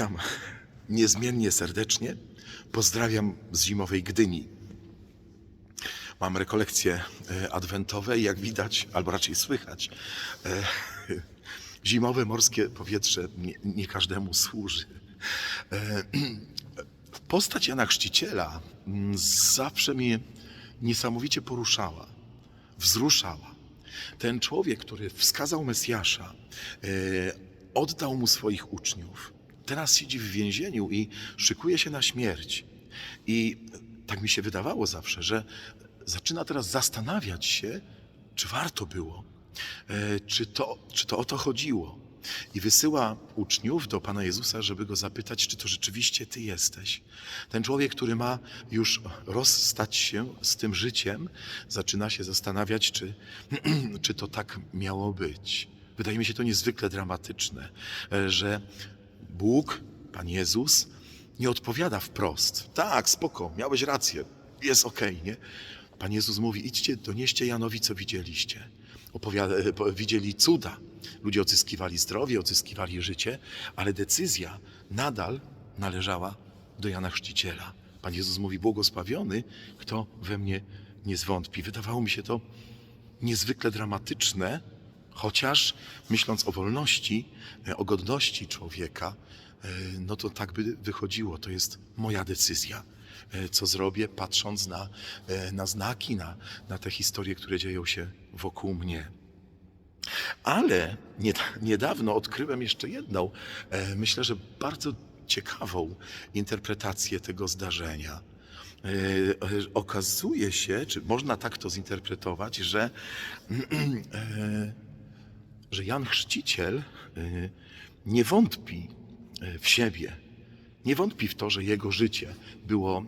Witam niezmiennie serdecznie. Pozdrawiam z zimowej Gdyni. Mam rekolekcje e, adwentowe i jak widać, albo raczej słychać, e, zimowe morskie powietrze nie, nie każdemu służy. E, Postać Jana Chrzciciela mm, zawsze mnie niesamowicie poruszała, wzruszała. Ten człowiek, który wskazał Mesjasza, oddał mu swoich uczniów, teraz siedzi w więzieniu i szykuje się na śmierć. I tak mi się wydawało zawsze, że zaczyna teraz zastanawiać się, czy warto było, e, czy to, czy to o to chodziło. I wysyła uczniów do Pana Jezusa, żeby go zapytać, czy to rzeczywiście Ty jesteś. Ten człowiek, który ma już rozstać się z tym życiem, zaczyna się zastanawiać, czy, czy to tak miało być. Wydaje mi się to niezwykle dramatyczne, e, że Bóg, Pan Jezus, nie odpowiada wprost. Tak, spoko, miałeś rację, jest okej, nie? Pan Jezus mówi, idźcie, donieście Janowi, co widzieliście. Opowiada, e, widzieli cuda. Ludzie odzyskiwali zdrowie, odzyskiwali życie, ale decyzja nadal należała do Jana Chrzciciela. Pan Jezus mówi, błogosławiony, kto we mnie nie zwątpi. Wydawało mi się to niezwykle dramatyczne, chociaż myśląc o wolności, e, o godności człowieka, e, no to tak by wychodziło. To jest moja decyzja, e, co zrobię, patrząc na, na znaki, na, na te historie, które dzieją się wokół mnie. Ale nie, niedawno odkryłem jeszcze jedną, myślę, że bardzo ciekawą interpretację tego zdarzenia. Okazuje się, czy można tak to zinterpretować, że, że Jan Chrzciciel e, nie wątpi e, w siebie. Nie wątpi w to, że jego życie było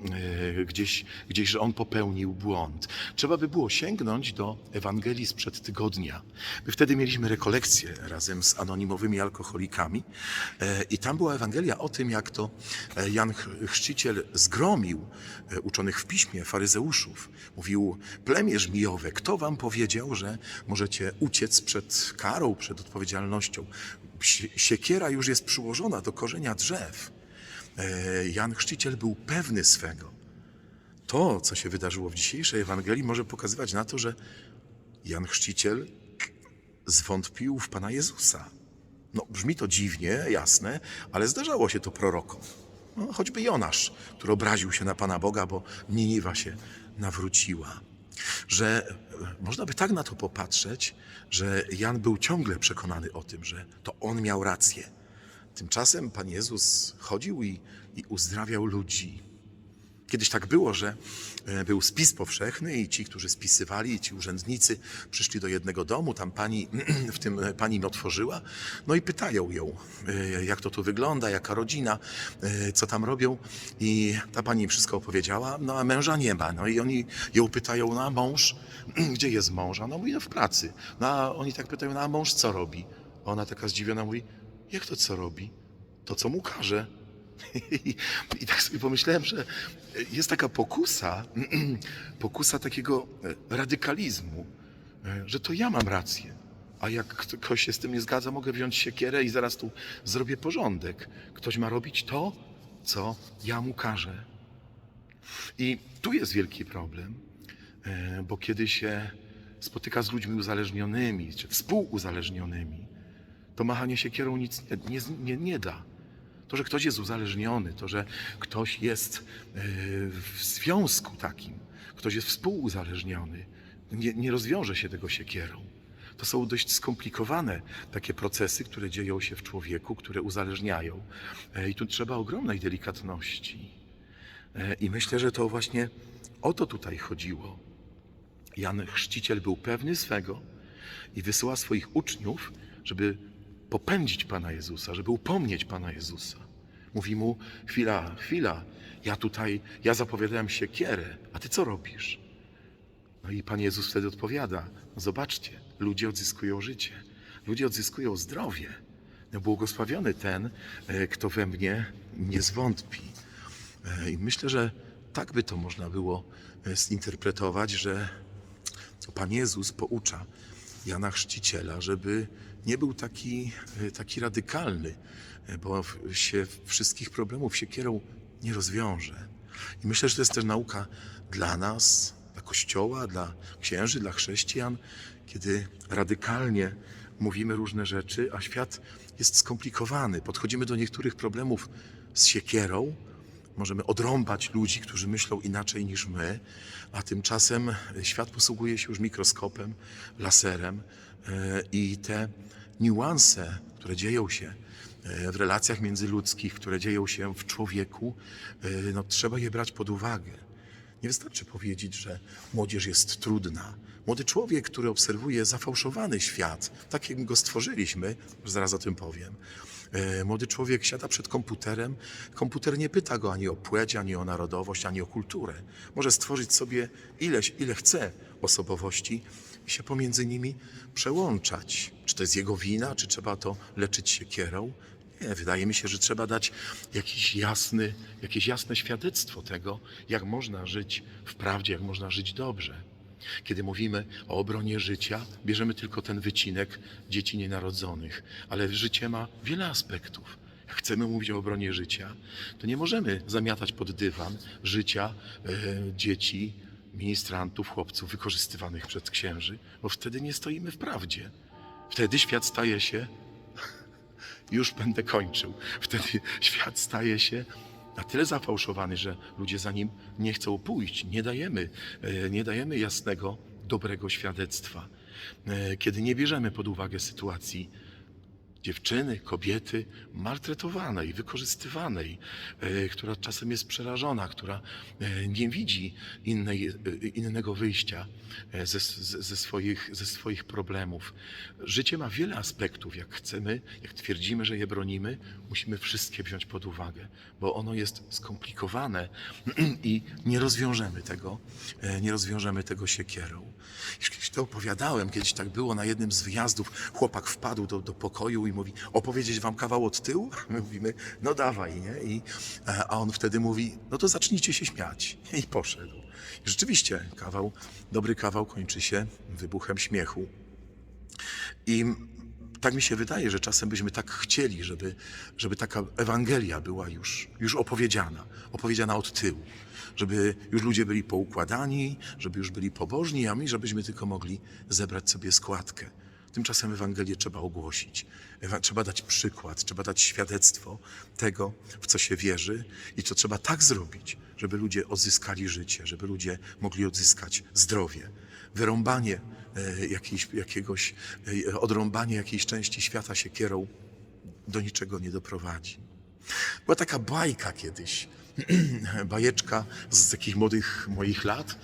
e, gdzieś, gdzieś, że on popełnił błąd. Trzeba by było sięgnąć do Ewangelii sprzed tygodnia. My wtedy mieliśmy rekolekcję razem z anonimowymi alkoholikami e, i tam była Ewangelia o tym, jak to e, Jan Ch- Chrzciciel zgromił uczonych w piśmie faryzeuszów. Mówił, plemię żmijowe, kto wam powiedział, że możecie uciec przed karą, przed odpowiedzialnością? Sie- Siekiera już jest przyłożona do korzenia drzew. E, Jan Chrzciciel był pewny swego. To, co się wydarzyło w dzisiejszej Ewangelii, może pokazywać na to, że Jan Chrzciciel zwątpił w Pana Jezusa. No, brzmi to dziwnie, jasne, ale zdarzało się to prorokom. No, choćby Jonasz, który obraził się na Pana Boga, bo Niniwa się nawróciła. Że e, można by tak na to popatrzeć, że Jan był ciągle przekonany o tym, że to on miał rację. Tymczasem Pan Jezus chodził i, i uzdrawiał ludzi. Kiedyś tak było, że e, był spis powszechny i ci, którzy spisywali, ci urzędnicy przyszli do jednego domu, tam pani, w tym e, pani im otworzyła, no i pytają ją, e, jak to tu wygląda, jaka rodzina, co tam robią i ta pani im wszystko opowiedziała, no a męża nie ma, no i oni ją pytają, no a mąż, gdzie jest mąż? A no mówi, no w pracy. No a oni tak pytają, no a mąż co robi? Ona taka zdziwiona mówi, jak to co robi? To co mu każe. I, tak sobie pomyślałem, że jest taka pokusa, pokusa takiego e, radykalizmu, e, że to ja mam rację. A jak ktoś się z tym nie zgadza, mogę wziąć siekierę i zaraz tu zrobię porządek. Ktoś ma robić to, co ja mu każę. I tu jest wielki problem, e, bo kiedy się spotyka z ludźmi uzależnionymi, czy współuzależnionymi, to machanie siekierą nic nie, nie, nie, nie da. To, że ktoś jest uzależniony, to, że ktoś jest e, w związku takim, ktoś jest współuzależniony, nie, nie rozwiąże się tego siekierą. To są dość skomplikowane takie procesy, które dzieją się w człowieku, które uzależniają. E, I tu trzeba ogromnej delikatności. E, I myślę, że to właśnie o to tutaj chodziło. Jan Chrzciciel był pewny swego i wysyła swoich uczniów, żeby popędzić Pana Jezusa, żeby upomnieć Pana Jezusa. Mówi mu, chwila, chwila, ja tutaj, ja zapowiadałem siekierę, a ty co robisz? No i Pan Jezus wtedy odpowiada, no zobaczcie, ludzie odzyskują życie, ludzie odzyskują zdrowie. No błogosławiony ten, e, kto we mnie nie zwątpi. E, I myślę, że tak by to można było e, zinterpretować, że Pan Jezus poucza Jana Chrzciciela, żeby nie był taki, e, taki radykalny, e, bo się wszystkich problemów siekierą nie rozwiąże. I myślę, że to jest też nauka dla nas, dla Kościoła, dla księży, dla chrześcijan, kiedy radykalnie mówimy różne rzeczy, a świat jest skomplikowany. Podchodzimy do niektórych problemów z siekierą, możemy odrąbać ludzi, którzy myślą inaczej niż my, a tymczasem świat posługuje się już mikroskopem, laserem e, i te niuanse, które dzieją się e, w relacjach międzyludzkich, które dzieją się w człowieku, e, no, trzeba je brać pod uwagę. Nie wystarczy powiedzieć, że młodzież jest trudna. Młody człowiek, który obserwuje zafałszowany świat, tak jak go stworzyliśmy, zaraz o tym powiem. e, Młody człowiek siada przed komputerem. Komputer nie pyta go ani o płeć, ani o narodowość, ani o kulturę. Może stworzyć sobie ileś, ile chce osobowości i się pomiędzy nimi przełączać. Czy to jest jego wina, czy trzeba to leczyć siekierą? Nie, wydaje mi się, że trzeba dać jakiś jasny, jakieś jasne świadectwo tego, jak można żyć w prawdzie, jak można żyć dobrze. Kiedy mówimy o obronie życia, bierzemy tylko ten wycinek dzieci nienarodzonych, ale życie ma wiele aspektów. Jak chcemy mówić o obronie życia, to nie możemy zamiatać pod dywan życia e, dzieci, ministrantów, chłopców wykorzystywanych przez księży, bo wtedy nie stoimy w prawdzie. Wtedy świat staje się już będę kończył. Wtedy świat staje się na tyle zafałszowany, że ludzie za nim nie chcą pójść. Nie dajemy, e, nie dajemy jasnego, dobrego świadectwa. E, Kiedy nie bierzemy pod uwagę sytuacji dziewczyny, kobiety maltretowanej, wykorzystywanej, e, która czasem jest przerażona, która e, nie widzi innej, e, innego wyjścia ze, ze, swoich, ze swoich problemów. Życie ma wiele aspektów. Jak chcemy, jak twierdzimy, że je bronimy, musimy wszystkie wziąć pod uwagę, bo ono jest skomplikowane i nie rozwiążemy tego, nie rozwiążemy tego siekierą. Już kiedyś to opowiadałem, kiedyś tak było na jednym z wyjazdów. Chłopak wpadł do, do pokoju i mówi, opowiedzieć wam kawał od tyłu? My mówimy, no dawaj, nie? I, e, a on wtedy mówi, no to zacznijcie się śmiać. I poszedł. I rzeczywiście, kawał, dobry kawał kończy się wybuchem śmiechu. I tak mi się wydaje, że czasem byśmy tak chcieli, żeby, żeby taka Ewangelia była już, już opowiedziana, opowiedziana od tyłu, żeby już ludzie byli poukładani, żeby już byli pobożni, a my, żebyśmy tylko mogli zebrać sobie składkę. Tymczasem Ewangelię trzeba ogłosić, trzeba dać przykład, trzeba dać świadectwo tego, w co się wierzy i to trzeba tak zrobić, żeby ludzie odzyskali życie, żeby ludzie mogli odzyskać zdrowie. Wyrąbanie e, jakiejś, jakiegoś, e, odrąbanie jakiejś części świata siekierą do niczego nie doprowadzi. Była taka bajka kiedyś, bajeczka z takich młodych moich lat.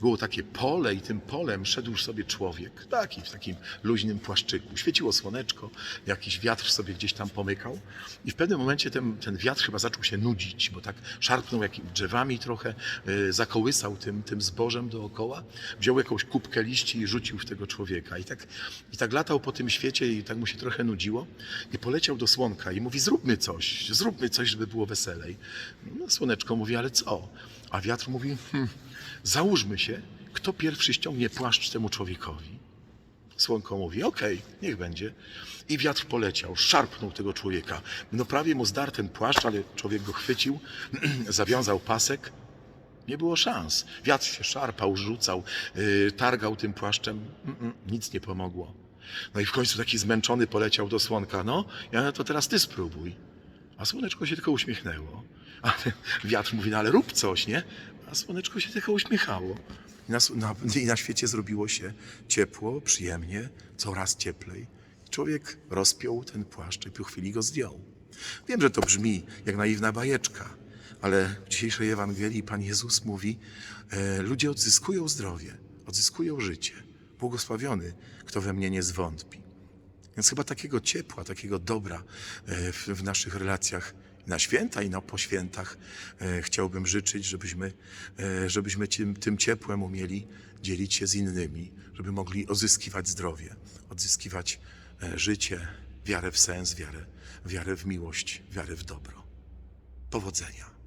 Było takie pole i tym polem szedł sobie człowiek, taki w takim luźnym płaszczyku. Świeciło słoneczko, jakiś wiatr sobie gdzieś tam pomykał i w pewnym momencie ten, ten wiatr chyba zaczął się nudzić, bo tak szarpnął jakimiś drzewami trochę, e, zakołysał tym, tym zbożem dookoła, wziął jakąś kubkę liści i rzucił w tego człowieka. I tak, I tak latał po tym świecie i tak mu się trochę nudziło i poleciał do słonka i mówi zróbmy coś, zróbmy coś, żeby było weselej. No, słoneczko mówi, ale co? A wiatr mówi, hm, załóżmy się, kto pierwszy ściągnie płaszcz temu człowiekowi. Słonko mówi, okej, niech będzie. I wiatr poleciał, szarpnął tego człowieka. No prawie mu zdarł ten płaszcz, ale człowiek go chwycił, zawiązał pasek. Nie było szans. Wiatr się szarpał, rzucał, yy, targał tym płaszczem. Mm, mm, nic nie pomogło. No i w końcu taki zmęczony poleciał do słonka. No, ja to teraz ty spróbuj. A słoneczko się tylko uśmiechnęło. A wiatr mówi, no ale rób coś, nie? A słoneczko się tylko uśmiechało. I na, na, na świecie zrobiło się ciepło, przyjemnie, coraz cieplej. Człowiek rozpiął ten płaszcz i po chwili go zdjął. Wiem, że to brzmi jak naiwna bajeczka, ale w dzisiejszej Ewangelii Pan Jezus mówi, e, ludzie odzyskują zdrowie, odzyskują życie. Błogosławiony, kto we mnie nie zwątpi. Więc chyba takiego ciepła, takiego dobra e, w, w naszych relacjach na święta i na po świętach e, chciałbym życzyć, żebyśmy, e, żebyśmy tym, tym ciepłem umieli dzielić się z innymi, żeby mogli odzyskiwać zdrowie, odzyskiwać e, życie, wiarę w sens, wiarę, wiarę w miłość, wiarę w dobro. Powodzenia.